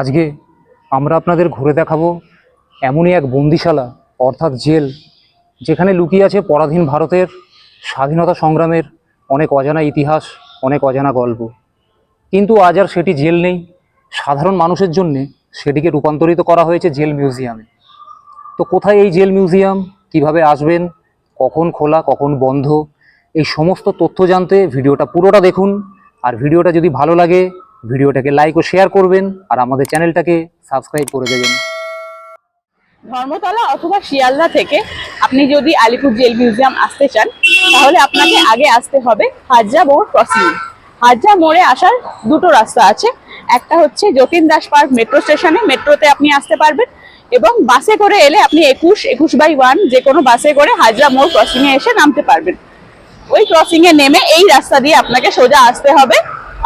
আজকে আমরা আপনাদের ঘুরে দেখাবো এমনই এক বন্দিশালা, অর্থাৎ জেল, যেখানে লুকিয়ে আছে পরাধীন ভারতের স্বাধীনতা সংগ্রামের অনেক অজানা ইতিহাস, অনেক অজানা গল্প। কিন্তু আজ আর সেটি জেল নেই। সাধারণ মানুষের জন্যে সেটিকে রূপান্তরিত করা হয়েছে জেল মিউজিয়ামে। তো কোথায় এই জেল মিউজিয়াম? কীভাবে আসবেন? কখন খোলা, কখন বন্ধ? এই সমস্ত তথ্য জানতে ভিডিওটা পুরোটা দেখুন। আর ভিডিওটা যদি ভালো লাগে ভিডিওটাকে লাইক ও শেয়ার করবেন আর আমাদের চ্যানেলটাকে সাবস্ক্রাইব করে দেবেন। ধর্মতলা অথবা শিয়ালদা থেকে আপনি যদি আলিপুর জেল মিউজিয়াম আসতে চান, তাহলে আপনাকে আগে আসতে হবে হাজরা মোড় ক্রসিং হাজরা মোড়ে আসার দুটো রাস্তা আছে। একটা হচ্ছে যতীন দাস পার্ক মেট্রো স্টেশনে মেট্রোতে আপনি আসতে পারবেন এবং বাসে করে এলে আপনি একুশ একুশ বাই ওয়ান যে কোনো বাসে করে হাজরা মোড় ক্রসিং এ এসে নামতে পারবেন। ওই ক্রসিং এ নেমে এই রাস্তা দিয়ে আপনাকে সোজা আসতে হবে।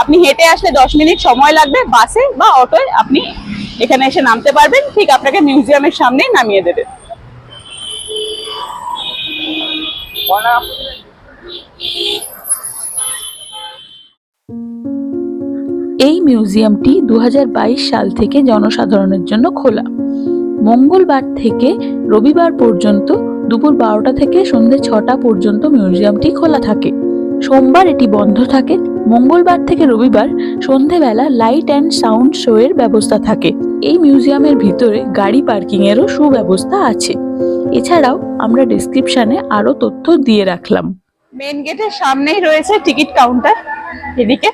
আপনি হেঁটে আসলে দশ মিনিট সময় লাগবে বাসে বা অটোয় আপনি এখানে এসে নামতে পারবেন। ঠিক আপনাকে মিউজিয়ামের সামনেই নামিয়ে দেবে। এই মিউজিয়ামটি দু হাজার বাইশ সাল থেকে জনসাধারণের জন্য খোলা। মঙ্গলবার থেকে রবিবার পর্যন্ত দুপুর বারোটা থেকে সন্ধ্যে ছটা পর্যন্ত মিউজিয়ামটি খোলা থাকে। সোমবার এটি বন্ধ থাকে। মঙ্গলবার থেকে রবিবার সন্ধেবেলা লাইট অ্যান্ড সাউন্ড শো এর ব্যবস্থা থাকে। এই মিউজিয়ামের ভিতরে গাড়ি পার্কিং এরও সুব্যবস্থা আছে। এছাড়াও আমরা ডিসক্রিপশনে আরও তথ্য দিয়ে রাখলাম। মেন গেটের সামনেই রয়েছে টিকিট কাউন্টার, এদিকে।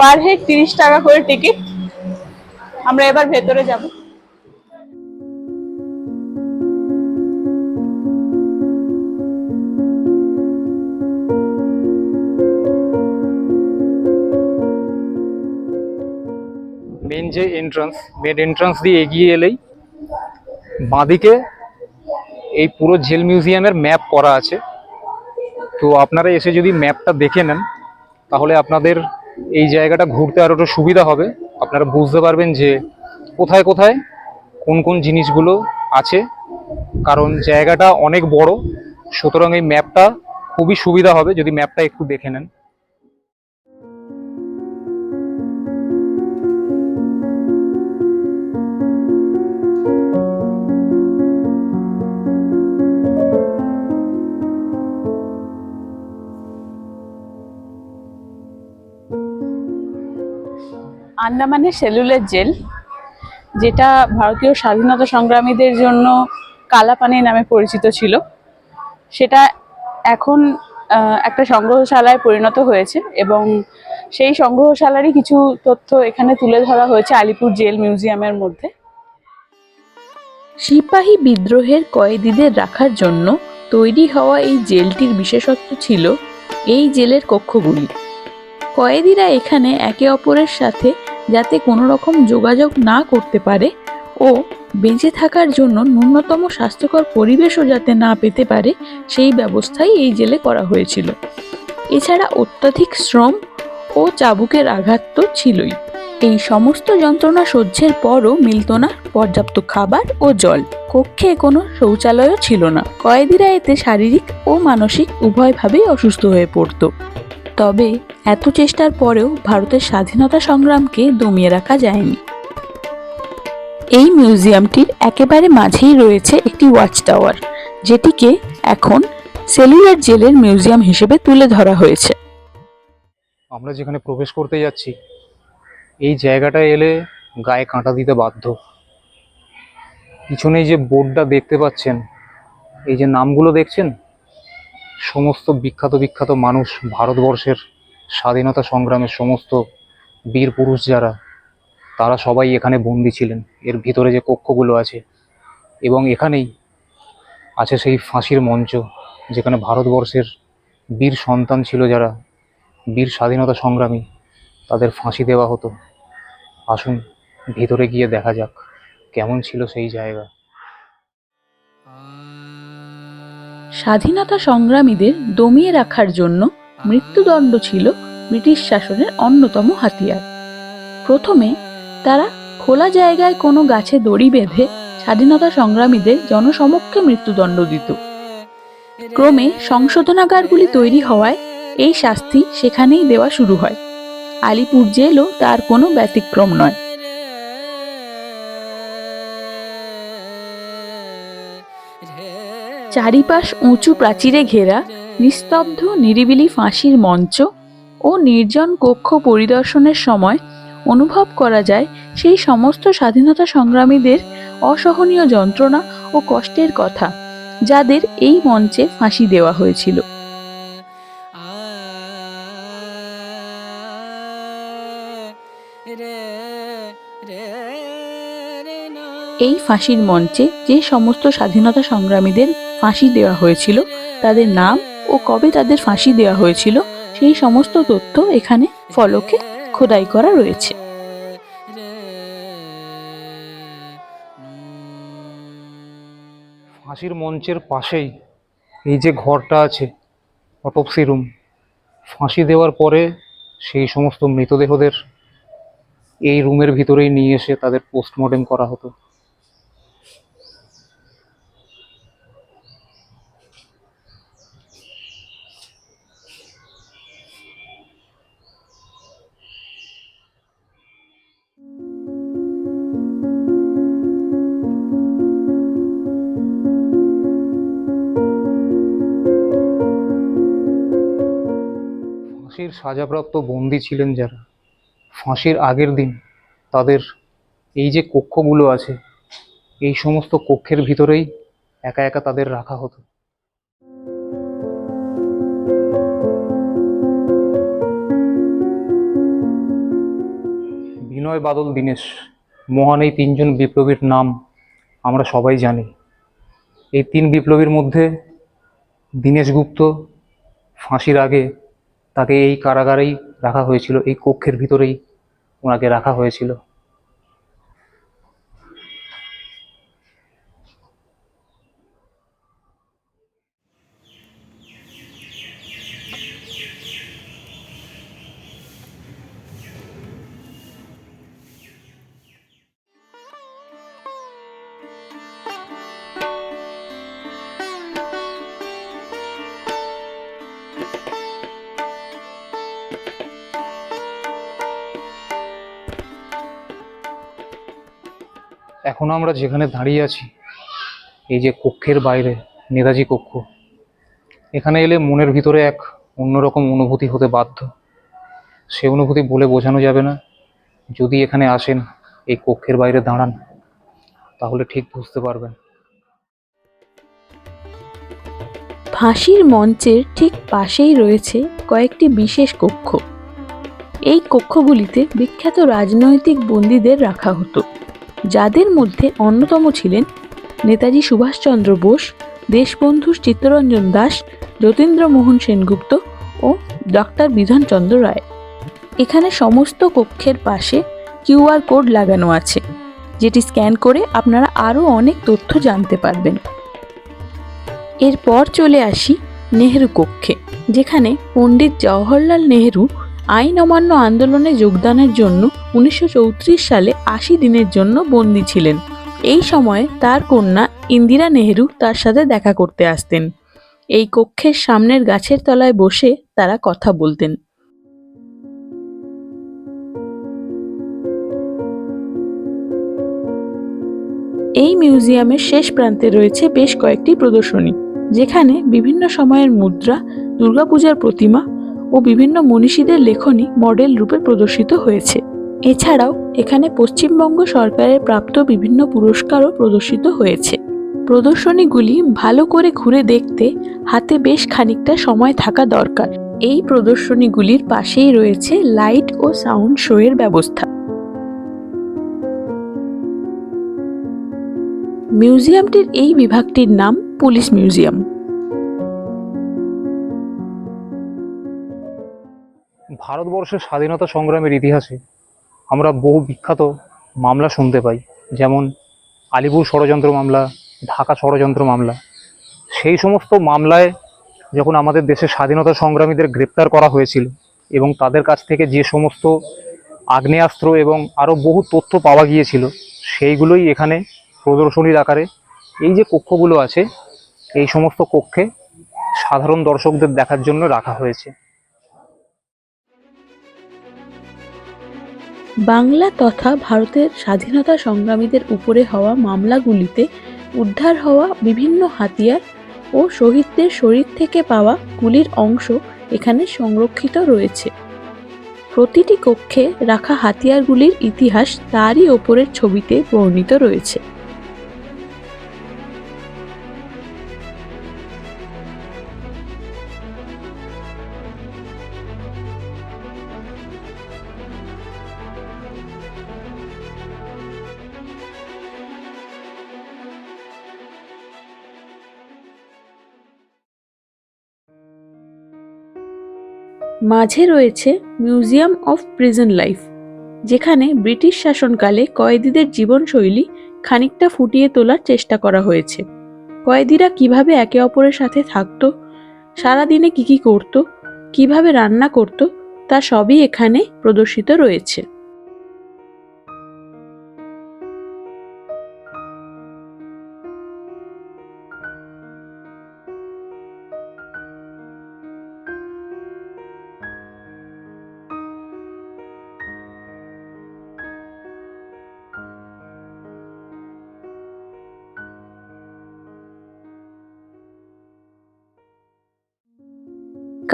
পার হেড তিরিশ টাকা করে টিকিট। আমরা এবার ভেতরে যাব। যে এন্ট্রান্স মেন এন্ট্রান্স দিয়ে এগিয়ে এলেই বাঁদিকে এই পুরো জেল মিউজিয়ামের ম্যাপ করা আছে। তো আপনারা এসে যদি ম্যাপটা দেখে নেন, তাহলে আপনাদের এই জায়গাটা ঘুরতে আরও একটু সুবিধা হবে। আপনারা বুঝতে পারবেন যে কোথায় কোথায় কোন কোন জিনিসগুলো আছে, কারণ জায়গাটা অনেক বড়, সুতরাং এই ম্যাপটা খুবই সুবিধা হবে যদি ম্যাপটা একটু দেখে নেন। আন্দামানের সেলুলার জেল, যেটা ভারতীয় স্বাধীনতা সংগ্রামীদের জন্য কালাপানি নামে পরিচিত ছিল। সেটা এখন একটা সংগ্রহশালায় পরিণত হয়েছে এবং সেই সংগ্রহশালারই কিছু তথ্য এখানে তুলে ধরা হয়েছে আলিপুর জেল মিউজিয়ামের মধ্যে। সিপাহী বিদ্রোহের কয়েদিদের রাখার জন্য তৈরি হওয়া এই জেলটির বিশেষত্ব ছিল এই জেলের কক্ষগুলি। কয়েদিরা এখানে একে অপরের সাথে যাতে কোনো রকম যোগাযোগ না করতে পারে ও বেঁচে থাকার জন্য ন্যূনতম স্বাস্থ্যকর পরিবেশও যাতে না পেতে পারে, সেই ব্যবস্থাই এই জেলে করা হয়েছিল। এছাড়া অত্যাধিক শ্রম ও চাবুকের আঘাত তো ছিলই। এই সমস্ত যন্ত্রণা সহ্যের পরও মিলত না পর্যাপ্ত খাবার ও জল। কক্ষে কোনো শৌচালয়ও ছিল না। কয়েদিরা এতে শারীরিক ও মানসিক উভয়ভাবেই অসুস্থ হয়ে পড়তো। তবে এত চেষ্টার পরেও ভারতের স্বাধীনতা সংগ্রামকে দমিয়ে রাখা যায়নি। এই মিউজিয়ামটির একেবারে মাঝেই রয়েছে একটি ওয়াচ টাওয়ার যেটিকে এখন সেলুলার জেলের মিউজিয়াম হিসেবে তুলে ধরা হয়েছে। আমরা যেখানে প্রবেশ করতে যাচ্ছি, এই জায়গাটায় এলে গায়ে কাঁটা দিতে বাধ্য। পিছনে যে বোর্ডটা দেখতে পাচ্ছেন, এই যে নামগুলো দেখছেন? সমস্ত বিখ্যাত বিখ্যাত মানুষ ভারতবর্ষের স্বাধীনতা সংগ্রামের সমস্ত বীর পুরুষ যারা, তারা সবাই এখানে বন্দি ছিলেন। এর ভিতরে যে কক্ষগুলো আছে এবং এখানেই আছে সেই ফাঁসির মঞ্চ, যেখানে ভারতবর্ষের বীর সন্তান ছিল যারা, বীর স্বাধীনতা সংগ্রামী, তাদের ফাঁসি দেওয়া হতো। আসুন ভিতরে গিয়ে দেখা যাক কেমন ছিল সেই জায়গা। স্বাধীনতা সংগ্রামীদের দমিয়ে রাখার জন্য মৃত্যুদণ্ড ছিল ব্রিটিশ শাসনের অন্যতম হাতিয়ার। প্রথমে তারা খোলা জায়গায় কোনো গাছে দড়ি বেঁধে স্বাধীনতা সংগ্রামীদের জনসমক্ষে মৃত্যুদণ্ড দিত। ক্রমে সংশোধনাগারগুলি তৈরি হওয়ায় এই শাস্তি সেখানেই দেওয়া শুরু হয়। আলিপুর জেলও তার কোনো ব্যতিক্রম নয়। চারিপাশ উঁচু প্রাচীরে ঘেরা, নিস্তব্ধ, নিরিবিলি ফাঁসির মঞ্চ ও নির্জন কক্ষ পরিদর্শনের সময় অনুভব করা যায় সেই সমস্ত স্বাধীনতা সংগ্রামীদের অসহনীয় যন্ত্রণা ও কষ্টের কথা, যাদের এই মঞ্চে ফাঁসি দেওয়া হয়েছিল। এই ফাঁসির মঞ্চে যে সমস্ত স্বাধীনতা সংগ্রামীদের ফাঁসি দেওয়া হয়েছিল। তাদের নাম ও কবে তাদের ফাঁসি দেওয়া হয়েছিল, সেই সমস্ত তথ্য এখানে ফলকে খোদাই করা রয়েছে। ফাঁসির মঞ্চের পাশেই এই যে ঘরটা আছে অটপসি রুম ফাঁসি দেওয়ার পরে সেই সমস্ত মৃতদেহদের এই রুমের ভিতরেই নিয়ে এসে তাদের পোস্টমর্টেম করা হতো। সাজাপ্রাপ্ত বন্দী ছিলেন যারা। ফাঁসির আগের দিন তাদের এই যে কক্ষগুলো আছে, এই সমস্ত কক্ষের ভিতরেই একা একা তাদের রাখা হতো। বিনয় বাদল, দীনেশ, মহান এই তিনজন বিপ্লবীর নাম আমরা সবাই জানি। এই তিন বিপ্লবীর মধ্যে দীনেশ গুপ্ত ফাঁসির আগে তাকে এই কারাগারেই রাখা হয়েছিল এই কক্ষের ভিতরেই ওনাকে রাখা হয়েছিল। এখন আমরা যেখানে দাঁড়িয়ে আছি, এই যে কক্ষের বাইরে, নেতাজি কক্ষ, এখানে এলে মনের ভিতরে এক অন্যরকম অনুভূতি হতে বাধ্য। সে অনুভূতি বলে বোঝানো যাবে না। যদি এখানে আসেন, এই কক্ষের বাইরে দাঁড়ান, তাহলে ঠিক বুঝতে পারবেন। ফাঁসির মঞ্চের ঠিক পাশেই রয়েছে কয়েকটি বিশেষ কক্ষ। এই কক্ষগুলিতে বিখ্যাত রাজনৈতিক বন্দীদের রাখা হতো। যাদের মধ্যে অন্যতম ছিলেন নেতাজি সুভাষচন্দ্র বোস, দেশবন্ধু চিত্তরঞ্জন দাস যতীন্দ্রমোহন সেনগুপ্ত ও ডক্টর বিধানচন্দ্র রায়। এখানে সমস্ত কক্ষের পাশে কিউআর কোড লাগানো আছে, যেটি স্ক্যান করে আপনারা আরও অনেক তথ্য জানতে পারবেন। এরপর চলে আসি নেহেরু কক্ষে, যেখানে পণ্ডিত জওহরলাল নেহেরু আইন অমান্য আন্দোলনে যোগদানের জন্য উনিশশো চৌত্রিশ সালে আশি দিনের জন্য বন্দী ছিলেন। এই সময়ে তার কন্যা ইন্দিরা নেহেরু তার সাথে দেখা করতে আসতেন। এই কক্ষের সামনের গাছের তলায় বসে তারা কথা বলতেন। এই মিউজিয়ামের শেষ প্রান্তে রয়েছে বেশ কয়েকটি প্রদর্শনী, যেখানে বিভিন্ন সময়ের মুদ্রা, দুর্গাপূজার প্রতিমা ও বিভিন্ন মনীষীদের লেখনী মডেল রূপে প্রদর্শিত হয়েছে। এছাড়াও, এখানে পশ্চিমবঙ্গ সরকারের প্রাপ্ত বিভিন্ন পুরস্কারও প্রদর্শিত হয়েছে। প্রদর্শনীগুলি ভালো করে ঘুরে দেখতে হাতে বেশ খানিকটা সময় থাকা দরকার। এই প্রদর্শনীগুলির পাশেই রয়েছে লাইট ও সাউন্ড শো এর ব্যবস্থা। মিউজিয়ামটির এই বিভাগটির নাম পুলিশ মিউজিয়াম। ভারতবর্ষের স্বাধীনতা সংগ্রামের ইতিহাসে আমরা বহু বিখ্যাত মামলা শুনতে পাই, যেমন আলিপুর ষড়যন্ত্র মামলা, ঢাকা ষড়যন্ত্র মামলা। সেই সমস্ত মামলায় যখন আমাদের দেশের স্বাধীনতা সংগ্রামীদের গ্রেপ্তার করা হয়েছিল এবং তাদের কাছ থেকে যে সমস্ত আগ্নেয়াস্ত্র এবং আরও বহু তথ্য পাওয়া গিয়েছিল, সেইগুলোই এখানে প্রদর্শনীর আকারে এই যে কক্ষগুলো আছে, এই সমস্ত কক্ষে সাধারণ দর্শকদের দেখার জন্য রাখা হয়েছে। বাংলা তথা ভারতের স্বাধীনতা সংগ্রামীদের উপরে হওয়া মামলাগুলিতে উদ্ধার হওয়া বিভিন্ন হাতিয়ার ও শহীদদের শরীর থেকে পাওয়া গুলির অংশ এখানে সংরক্ষিত রয়েছে। প্রতিটি কক্ষে রাখা হাতিয়ারগুলির ইতিহাস তারই ওপরের ছবিতে বর্ণিত রয়েছে। মাঝে রয়েছে মিউজিয়াম অফ প্রিজন লাইফ যেখানে ব্রিটিশ শাসনকালে কয়েদিদের জীবনশৈলী খানিকটা ফুটিয়ে তোলার চেষ্টা করা হয়েছে। কয়েদিরা কীভাবে একে অপরের সাথে থাকতো, সারাদিনে কি কি করত, কীভাবে রান্না করত, তা সবই এখানে প্রদর্শিত রয়েছে।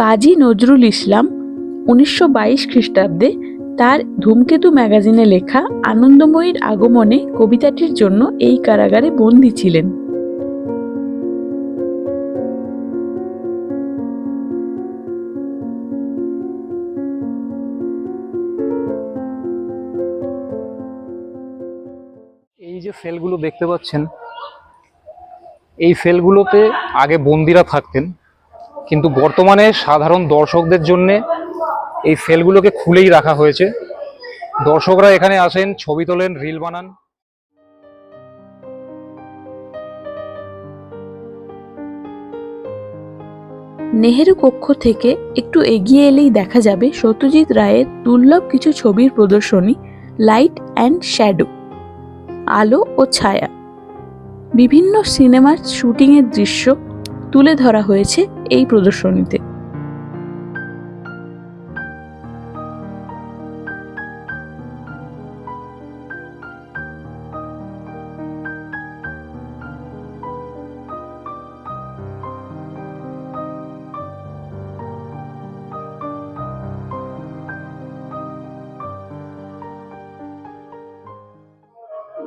কাজী নজরুল ইসলাম উনিশশো বাইশ খ্রিস্টাব্দে তার ধূমকেতু ম্যাগাজিনে লেখা আনন্দময়ীর আগমনে কবিতাটির জন্য এই কারাগারে বন্দী ছিলেন। এই যে সেলগুলো দেখতে পাচ্ছেন, এই সেলগুলোতে আগে বন্দিরা থাকতেন। কিন্তু বর্তমানে সাধারণ দর্শকদের জন্যে এই সেলগুলোকে খুলেই রাখা হয়েছে। দর্শকরা এখানে আসেন, ছবি তোলেন, রিল বানান। নেহেরু কক্ষ থেকে একটু এগিয়ে এলেই দেখা যাবে সত্যজিৎ রায়ের দুর্লভ কিছু ছবির প্রদর্শনী লাইট অ্যান্ড শ্যাডো আলো ও ছায়া। বিভিন্ন সিনেমার শুটিংয়ের দৃশ্য তুলে ধরা হয়েছে এই প্রদর্শনীতে।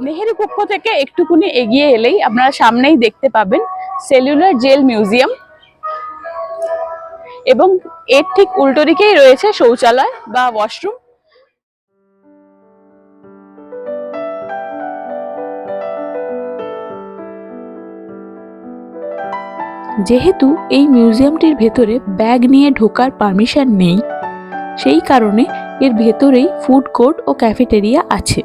নেহেরু কক্ষ থেকে একটুকুনি এগিয়ে এলেই আপনারা সামনেই দেখতে পাবেন সেলুলার জেল মিউজিয়াম। এবং এর ঠিক উল্টো দিকেই রয়েছে শৌচালয় বা ওয়াশরুম যেহেতু এই মিউজিয়ামটির ভেতরে ব্যাগ নিয়ে ঢোকার পারমিশন নেই, সেই কারণে এর ভেতরেই ফুড কোর্ট ও ক্যাফেটেরিয়া আছে।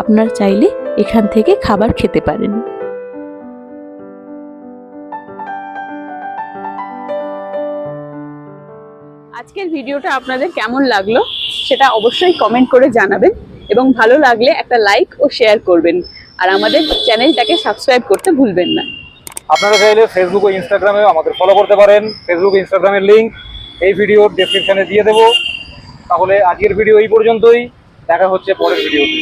আপনারা চাইলে এখান থেকে খাবার খেতে পারেন। আজকের ভিডিওটা আপনাদের কেমন লাগল সেটা অবশ্যই কমেন্ট করে জানাবেন এবং ভালো লাগলে একটা লাইক ও শেয়ার করবেন। আর আমাদের চ্যানেলটাকে সাবস্ক্রাইব করতে ভুলবেন না। আপনারা চাইলে ফেসবুক ও ইনস্টাগ্রামে আমাদের ফলো করতে পারেন। ফেসবুক ইনস্টাগ্রামের লিঙ্ক এই ভিডিওর ডেসক্রিপশনে দিয়ে দেবো। তাহলে আজকের ভিডিও এই পর্যন্তই। দেখা হচ্ছে পরের ভিডিওতে